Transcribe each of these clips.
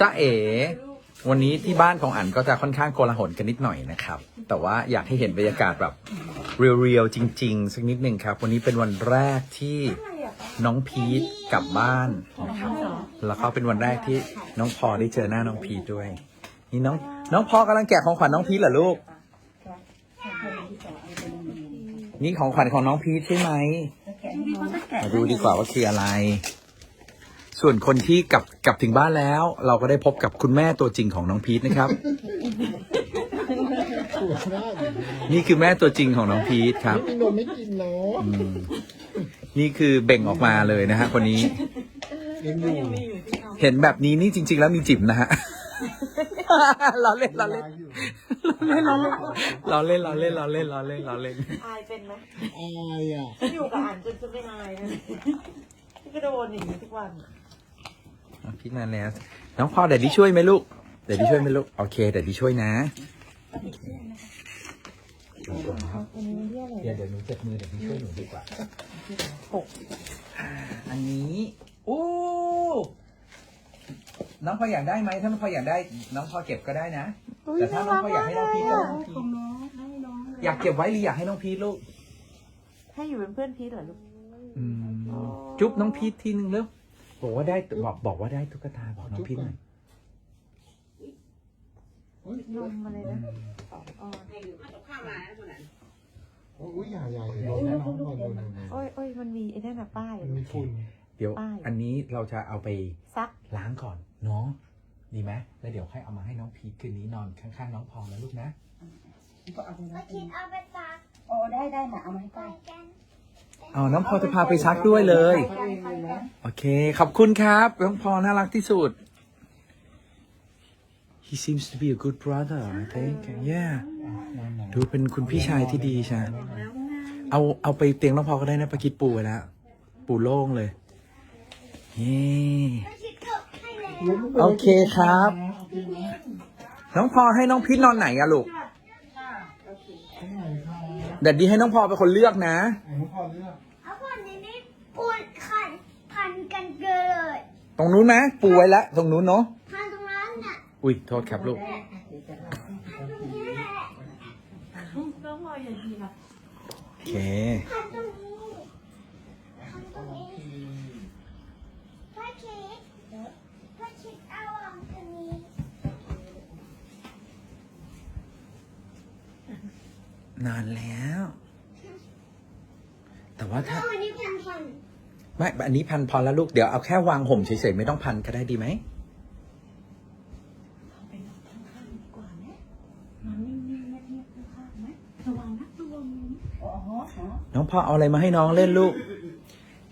จ้าเอ๋วันนี้ที่บ้านของอั๋นก็จะค่อนข้างโกลาหลกันนิดหน่อยนะครับ แต่ว่าอยากให้เห็นบรรยากาศแบบเรียวๆจริง ๆ สักนิดหนึ่งครับ วันนี้เป็นวันแรกที่น้องพีทกลับบ้านนะครับแล้วก็เป็นวันแรกที่น้องพอได้เจอหน้าน้องพีทด้วย นี่น้อง น้องพอกำลังแกะของขวัญน้องพีทเหรอลูก นี่ของขวัญของน้องพีทใช่ไหมมาดูดีกว่าว่าคืออะไร ส่วนคนที่กลับกลับถึงบ้านแล้ว เราก็ได้พบกับคุณแม่ตัวจริงของน้องพีทนะครับนี่คือแม่ตัวจริงของน้องพีทครับ ไม่มีนมไม่กินเนาะอืมนี่คือเบ่งออกมาเลยนะฮะคนนี้ยังอยู่เห็นแบบนี้นี่จริง ๆ แล้วมีจิ๋มนะฮะ เราเล่นเราเล่นอยู่เราเล่นเราเล่นเราเล่นเราเล่นเราเล่น อายเป็นไหมอายอะ อยู่กับอ่านจนจะไม่อายนะพี่ก็โดนอย่างนี้ทุกวัน น้องพีทมาแล้ว น้องพ่อเดี๋ยวดิช่วยไหมลูก เดี๋ยวดิช่วยไหมลูก โอเค เดี๋ยวดิช่วยนะ เดี๋ยวเดี๋ยวหนูเจ็บมือเดี๋ยวดิช่วยหนูดีกว่าอ่าอันนี้โอ้น้องพออยากได้ไหมถ้าน้องพออยากได้ น้องพอเก็บก็ได้นะ แต่ถ้าน้องพออยากให้น้องพีทก็น้องพีทอยากเก็บไว้หรืออยากให้น้องพีทลูก ให้อยู่เป็นเพื่อนพีทเหรอลูกอืมจุ๊บน้องพีททีนึงเร็ว บอกว่าได้บอกบอกว่าได้ตุ๊กตาบอกน้องพีทหน่อยนมมาเลยนะอ๋อโอ้ยใหญ่ใหญ่เลยน้องน้องก่อนเลยโอ้ยโอ้ยมันมีไอ้นั่นน่ะป้ายมันมีฝุ่นเดี๋ยวป้ายอันนี้เราจะเอาไปซักล้างก่อนเนาะดีไหมแล้วเดี๋ยวค่อยเอามาให้น้องพีทคืนนี้นอนข้างๆน้องพองนะลูกนะก็คิดเอาไปซักโอ้ได้ได้นะเอามาให้ไปป้ากัน อ๋อน้องพอจะพาไปซักด้วยเลยไปเองเลยนะโอเค ขอบคุณครับ น้องพอน่ารักที่สุด He seems to be a good brother I think yeah ดูเป็นคุณพี่ชายที่ดีใช่เอาเอาไปเตียงน้องพอก็ได้นะปากิดปูไว้แล้วปูโล่งเลยเย้ก็คิดเกิดให้แล้วโอเคครับ น้องพอให้น้องพีทนอนไหนอะลูกข้างในค่ะ แดดดี้ให้น้องพอเป็นคนเลือกนะหนูพอเลือกเอาผ่อนในนี้ปวดขันพันกันเกิดตรงนู้นไหมปูไว้แล้วตรงนู้นเนาะพันตรงนั้นน่ะอุ้ยโทษครับลูกพันตรงนี้แหละน้องพลอยอย่าดีนะโอเคพันตรงนี้พันตรงนี้พ่อคิดพ่อคิดเอาวางตรงนี้ นานแล้ว แต่ว่าถ้าเอาอันนี้พันพันไม่ อันนี้พันพอแล้วลูก เดี๋ยวเอาแค่วางห่มเฉยๆไม่ต้องพันก็ได้ดีไหมโอ้โหน้องพอเอาอะไรมาให้น้องเล่นลูก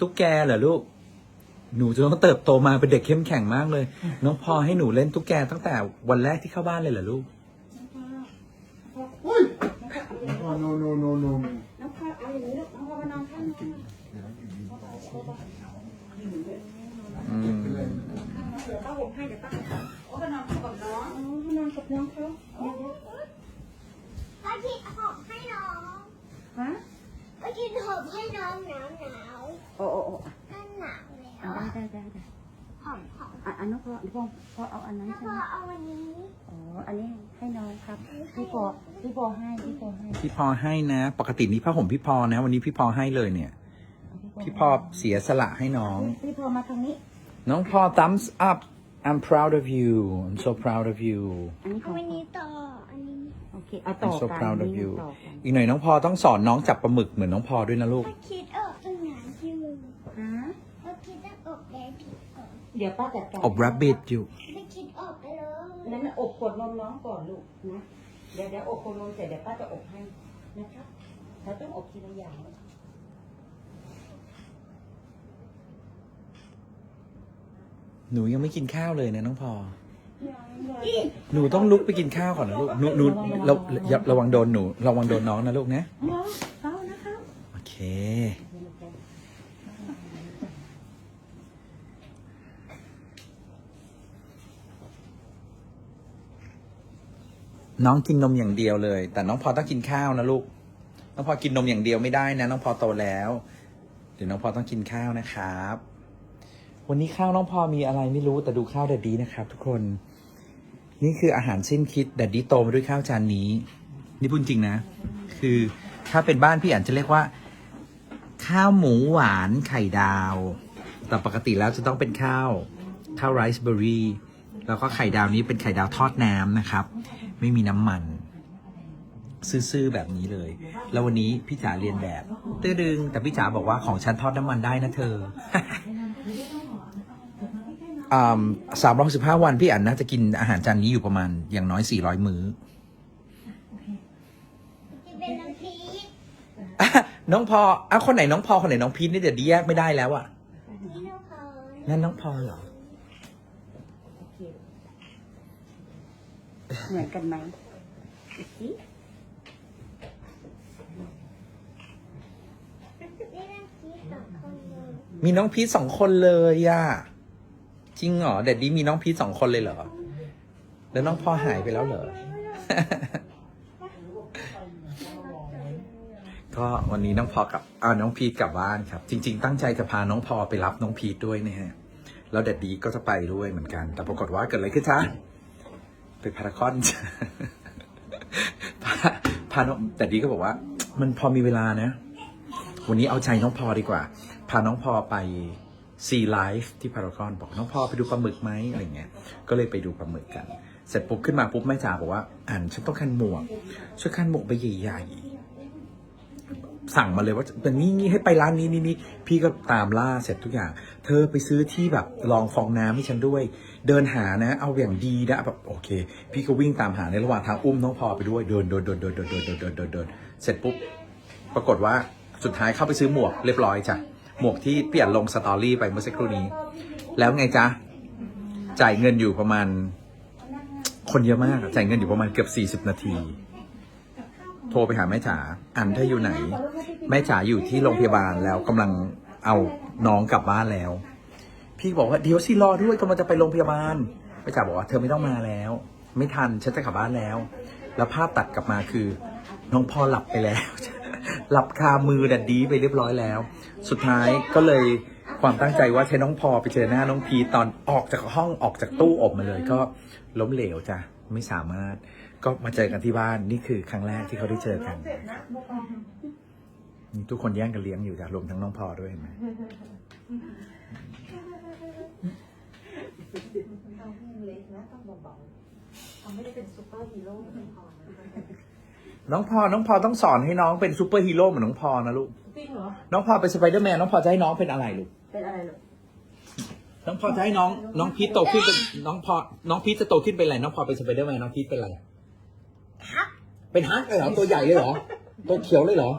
ตุ๊กแกเหรอลูก หนูจะต้องเติบโตมาเป็นเด็กเข้มแข็งมากเลย น้องพอให้หนูเล่นตุ๊กแกตั้งแต่วันแรกที่เข้าบ้านเลยเหรอลูก อุ้ย น้องพอโนโนโนโนน้องพ่อเอาอย่างนี้ลูกน้องพ่อมานอนข้างนอกอืมเดี๋ยวป้าผมให้เดี๋ยวป้าโอ้มานอนกับน้องอ๋อมานอนกับน้องเขาเดี๋ยวเดี๋ยวพ่อคิดหอบให้น้องฮะพ่อคิดหอบให้น้องหนาวหนาวโอ้โอ้โอ้หนาวแล้ว ได้ได้ได้ อมอะอันนั้นพ่อพ่อพ่อเอาอันนั้นแล้วใช่พไหอมเอาวันนี้ อ๋อ อันนี้ให้น้องครับ พี่ปอพี่ปอให้ พี่ปอให้พี่พอให้นะ ปกตินี้ผ้าห่มพี่พอนะ วันนี้พี่พอให้เลยเนี่ย พี่พอเสียสละให้น้อง พี่ปอมาทางนี้ น้องพอ thumbs up I'm proud of you I'm so proud of you อันนี้ขเอาองวันนี้ต่อ อันนี้ โอเค เอาต่อ I'm so กัน proud of นี่ you ต่อกันอีกหน่อยน้องพอต้องสอนน้องจับปลาหมึกเหมือนน้องพอด้วยนะลูกพ่อคิดออกตรงไหนที่มือ ฮะ พ่อคิดต้องออกแดงผิดก่อน เดี๋ยวป้าจัดการอบ rabbit อยู่พ่อคิดออกไปเลยนั้นอบขวดนมน้องก่อนลูกนะ เดี๋ยวเดี๋ยวอบขวดนมเสร็จเดี๋ยวป้าจะอบให้นะครับเราต้องอบทีละอย่างนะหนูยังไม่กินข้าวเลยนะน้องพอ หนูต้องลุกไปกินข้าวก่อนนะลูก หนูหนูเราอย่าระวังโดนหนู ระวังโดนน้องนะลูกนะ เอานะครับ โอเค น้องกินนมอย่างเดียวเลย แต่น้องพอต้องกินข้าวนะลูก น้องพอกินนมอย่างเดียวไม่ได้นะ น้องพอโตแล้ว เดี๋ยวน้องพอต้องกินข้าวนะครับ วันนี้ข้าวน้องพอมีอะไรไม่รู้แต่ดูข้าวแดดดีนะครับ ทุกคน นี่คืออาหารสิ้นคิดแดดดีโตมาด้วยข้าวจานนี้ นี่พูดจริงนะ คือถ้าเป็นบ้านพี่อันจะเรียกว่า ข้าวหมูหวานไข่ดาว แต่ปกติแล้วจะต้องเป็นข้าว ข้าวไรซ์เบอร์รี่ แล้วก็ไข่ดาวนี้เป็นไข่ดาวทอดน้ำนะครับ ไม่มีน้ำมันซื่อๆแบบนี้เลย แล้ววันนี้พี่จ๋าเรียนแบบตื้อดึง แต่พี่จ๋าบอกว่าของฉันทอดน้ำมันได้นะเธอสามร้อยสิบห้าวันพี่อันน่าจะกินอาหารจานนี้อยู่ประมาณอย่างน้อยสี่ร้อยมื้อจะเป็นน้ำพริกอะน้องพออะคนไหนน้องพอคนไหนน้องพีทนี่เดี๋ยวดีแยกไม่ได้แล้วอะที่เราเคยนั่นน้องพอเหรอ เหมือนกันไหมอีกทีนี่น้ำพริกสองคนเลยมีน้องพีทสองคนเลยอะ จริงเหรอเด็ดดีมีน้องพีทสองคนเลยเหรอ แล้วน้องพอหายไปแล้วเหรอ ก็วันนี้น้องพอกับอ่าน้องพีทกลับบ้านครับ จริง ๆ ตั้งใจจะพาน้องพอไปรับน้องพีทด้วยนะฮะ แล้วเด็ดดีก็จะไปด้วยเหมือนกัน แต่ปรากฏว่าเกิดอะไรขึ้นจ๊ะ ไปพารากอนพาพาน้องแต่ดีก็บอกว่า มันพอมีเวลานะ วันนี้เอาใจน้องพอดีกว่า พาน้องพอไปซีไลฟ์ที่พารากอนบอกน้องพอไปดูปลาหมึกไหมอะไรเงี้ย ก็เลยไปดูปลาหมึกกัน เสร็จปุ๊บขึ้นมาปุ๊บแม่จ๋าบอกว่า อันฉันต้องขันหมวกช่วยคันหมวกใบใหญ่ๆ สั่งมาเลยว่าเป็นนี่นี่ให้ไปร้านนี้นี่นี่พี่ก็ตามล่าเสร็จทุกอย่าง เธอไปซื้อที่แบบลองฟองน้ำให้ฉันด้วย เดินหานะ เอาอย่างดีนะแบบโอเค พี่ก็วิ่งตามหาในระหว่างทางอุ้มน้องพอไปด้วยเดินเดินเดินเดินเดินเดินเดินเดินเดินเดินเสร็จปุ๊บปรากฏว่าสุดท้ายเข้าไปซื้อหมวกเรียบร้อยจ้ะหมวกที่เปลี่ยนลงสตอรี่ไปเมื่อสักครู่นี้ แล้วไงจ๊ะจ่ายเงินอยู่ประมาณ คนเยอะมากจ่ายเงินอยู่ประมาณเกือบ40 นาที โทรไปหาแม่จ๋าอันเธออยู่ไหน แม่จ๋าอยู่ที่โรงพยาบาลแล้วกำลังเอาน้องกลับบ้านแล้ว พี่บอกว่าเดี๋ยวสิรอด้วยกำลังจะไปโรงพยาบาลแม่จ๋าบอกว่าเธอไม่ต้องมาแล้ว ไม่ทันฉันจะกลับบ้านแล้ว แล้วภาพตัดกลับมาคือ น้องพ่อหลับไปแล้ว หลับคามือดัดดีไปเรียบร้อยแล้ว สุดท้ายก็เลยความตั้งใจว่าใช้น้องพอไปเจอหน้าน้องพีตอนออกจากห้องออกจากตู้อบมาเลยก็ล้มเหลวจ้ะ ไม่สามารถก็มาเจอกันที่บ้านนี่คือครั้งแรกที่เขาได้เจอกันนี่ทุกคนแย่งกันเลี้ยงอยู่จ้ะรวมทั้งน้องพอด้วยเห็นไหมเล็กนะต้องเบาๆเขาไม่ได้เป็นซูเปอร์ฮีโร่เหมือนพอนะน้องพอน้องพอต้องสอนให้น้องเป็นซูเปอร์ฮีโร่เหมือนน้องพอนะลูกจริงเหรอ น้องพอเป็นสไปเดอร์แมนน้องพอจะให้น้องเป็นอะไรลูก เป็นอะไรหรอ น้องพอจะให้น้อง น้องพีทโตขึ้นเป็นน้องพอ น้องพีทจะโตขึ้นเป็นอะไรน้องพอเป็นสไปเดอร์แมนน้องพีทเป็นอะไรฮักเป็นฮักเลยเหรอตัวใหญ่เลยเหรอตัวเขียวเลยเหรอ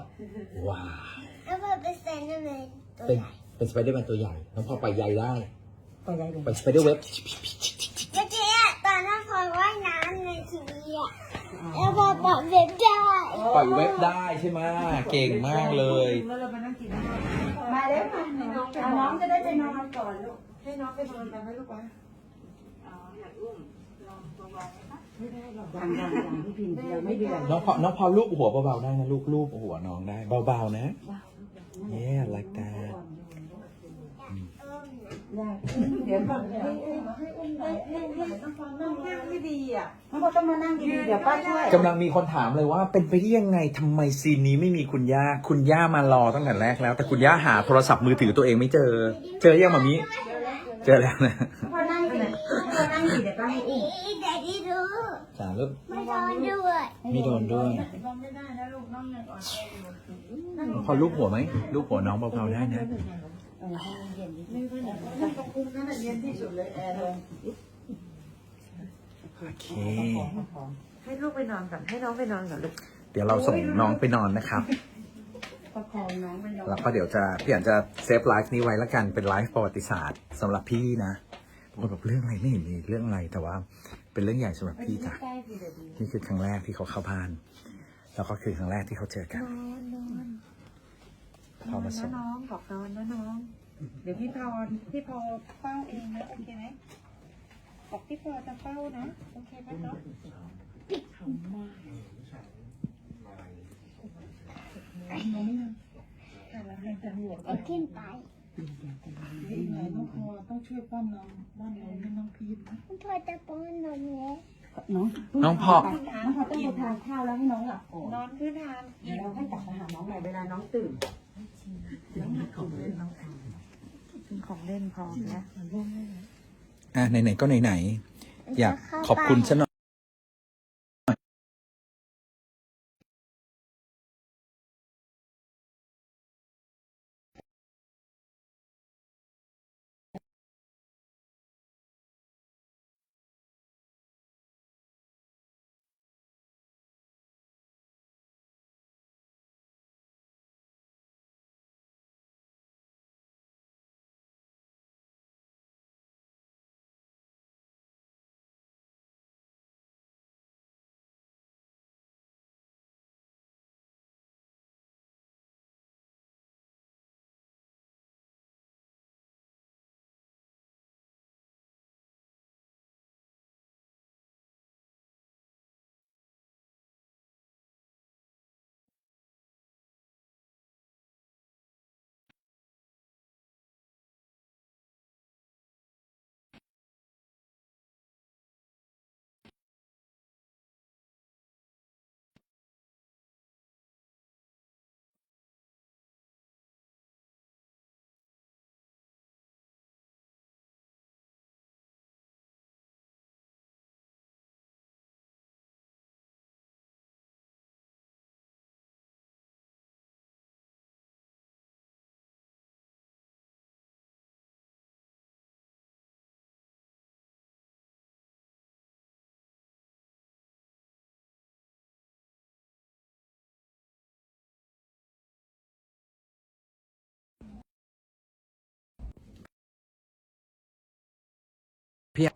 ว้าวแล้วพอเป็นแซนด์วิชตัวเป็นใหญ่เป็นสไปเดอร์แมนตัวใหญ่น้องพอไปใหญ่ได้ไปได้เลยไปสไปเดอร์เว็บเมื่อกี้อะตอนนั้นพอว่ายน้ำในทีวีอะแล้วพอปรับเว็บได้ปล่อยเว็บได้ใช่ไหมเก่งมากเลย แล้วเรามานั่งกินมาแล้วค่ะเอาน้องจะได้ไปนอนก่อนลูก ให้น้องไปนอนกันไหมลูกวะยังยังยังพี่พิมพ์ยังไม่เดือดน้องพอน้องพอลูบหัวเบาๆได้นะลูกลูบหัวน้องได้เบาๆนะ yeah like that เดี๋ยวก่อนให้นั่งไม่ดีอะน้องพอต้องมานั่งดีๆเดี๋ยวป้าช่วยกำลังมีคนถามเลยว่าเป็นไปได้ยังไงทำไมซีนนี้ไม่มีคุณย่า คุณย่ามารอตั้งแต่แรกแล้ว แต่คุณย่าหาโทรศัพท์มือถือตัวเองไม่เจอ เจอยังมามิเจอ แล้วนะพอนั่งดีพอนั่งดีเดี๋ยวป้าให้อุ้มอีแต่ที่รู้สามเริ่มไม่โดนด้วยไม่โดนด้วยพอลูบหัวไหมลูบหัวน้องเบาๆได้นะเออให้เย็นนิดนึงต้องคุ้มนั่นแหละเย็นที่สุดเลยแอร์ลงโอเคให้ลูกไปนอนก่อนให้น้องไปนอนก่อนลูกเดี๋ยวเราส่งน้องไปนอนนะครับ ประคองน้องไปนอนแล้วก็เดี๋ยวจะพี่อันจะเซฟไลฟ์นี้ไว้แล้วกันเป็นไลฟ์ประวัติศาสตร์สำหรับพี่นะบางคนบอกเรื่องอะไรไม่เห็นมีเรื่องอะไรแต่ว่าเป็นเรื่องใหญ่สำหรับพี่จ้ะใกล้สิเดี๋ยวดีนี่คือครั้งแรกที่เขาเข้าบ้าน แล้วก็คือครั้งแรกที่เขาเจอกัน นอนนอนพอมาส่งน้องบอกนอนนะน้อง เดี๋ยวพี่พรพี่พอเฝ้าเองนะโอเคไหมบอกพี่พอจะเฝ้านะโอเคไหมเนาะ เอาขึ้นไปที่ไหนต้องพอต้องช่วยป้อนนมป้อนนมให้น้องพีทนะพ่อจะป้อนนมแล้วน้องน้องพอน้องพอต้องไปทานข้าวแล้วให้น้องหลับก่อนนอนพื้นทานเดี๋ยวเราให้กลับไปหาน้องใหม่เวลาน้องตื่นของเล่นน้องกินของเล่นพอแล้วอะไหนๆก็ไหนๆอยากขอบคุณซะหน่อย พี่